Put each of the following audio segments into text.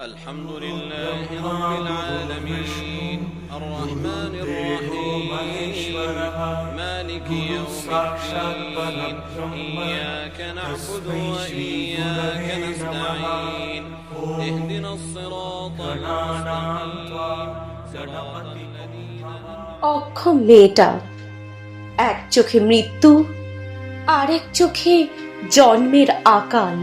الحمد لله رب العالمين الرحمن الرحيم مالك يوم الدين إياك نعبد وإياك نستعين اهدنا الصراط المستقيم صراط الذين অক্ষম মেয়েটা এক চোখে মৃত্যু আরেক চোখে জন্মের আকাল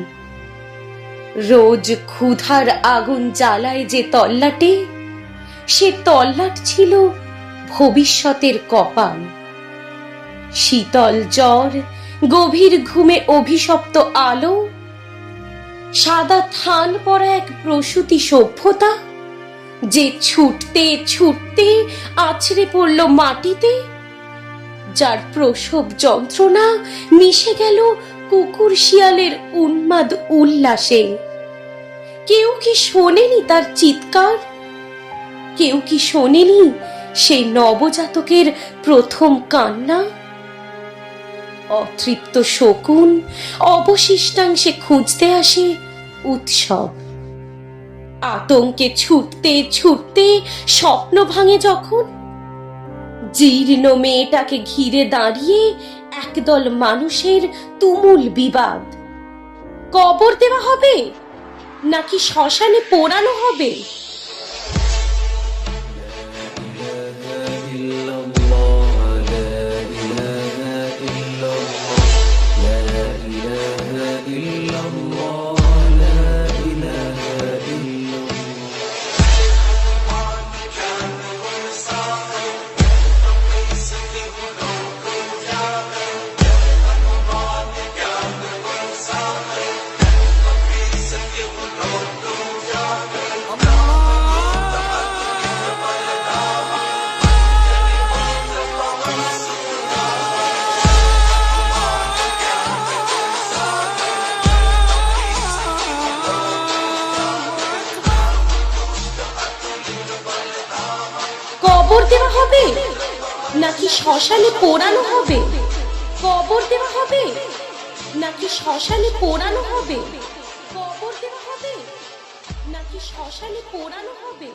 রোজ ক্ষুধার আগুন জ্বালায় যে তল্লাটে, সে তল্লাট ছিল ভবিষ্যতের কপাল। শীতল জ্বর, গভীর ঘুমে অভিশপ্ত আলো, সাদা থান পরা এক প্রসূতি সভ্যতা, যে ছুটতে ছুটতে আছড়ে পড়ল মাটিতে, যার প্রসব যন্ত্রণা মিশে গেল কুকুর শিয়ালের উন্মাদ উল্লাসে। কেউ কি শোনেনি তার চিৎকার? কেউ কি শোনেনি সেই নবজাতকের প্রথম কান্না? অতৃপ্ত শকুন অবশিষ্টাংশে খুঁজতে আসে উৎসব। আতঙ্কে ছুটতে ছুটতে স্বপ্ন ভাঙে যখন। জীর্ণ মেয়েটাকে ঘিরে দাঁড়িয়ে একদল মানুষের তুমুল বিবাদ। কবর দেওয়া হবে? নাকি শ্মশানে পোড়ানো হবে? দেওয়া হবে? নাকি শ্মশানে পোড়ানো হবে? কবর দেওয়া হবে? নাকি শ্মশানে পোড়ানো হবে? কবর দেওয়া হবে? নাকি শ্মশানে পোড়ানো হবে?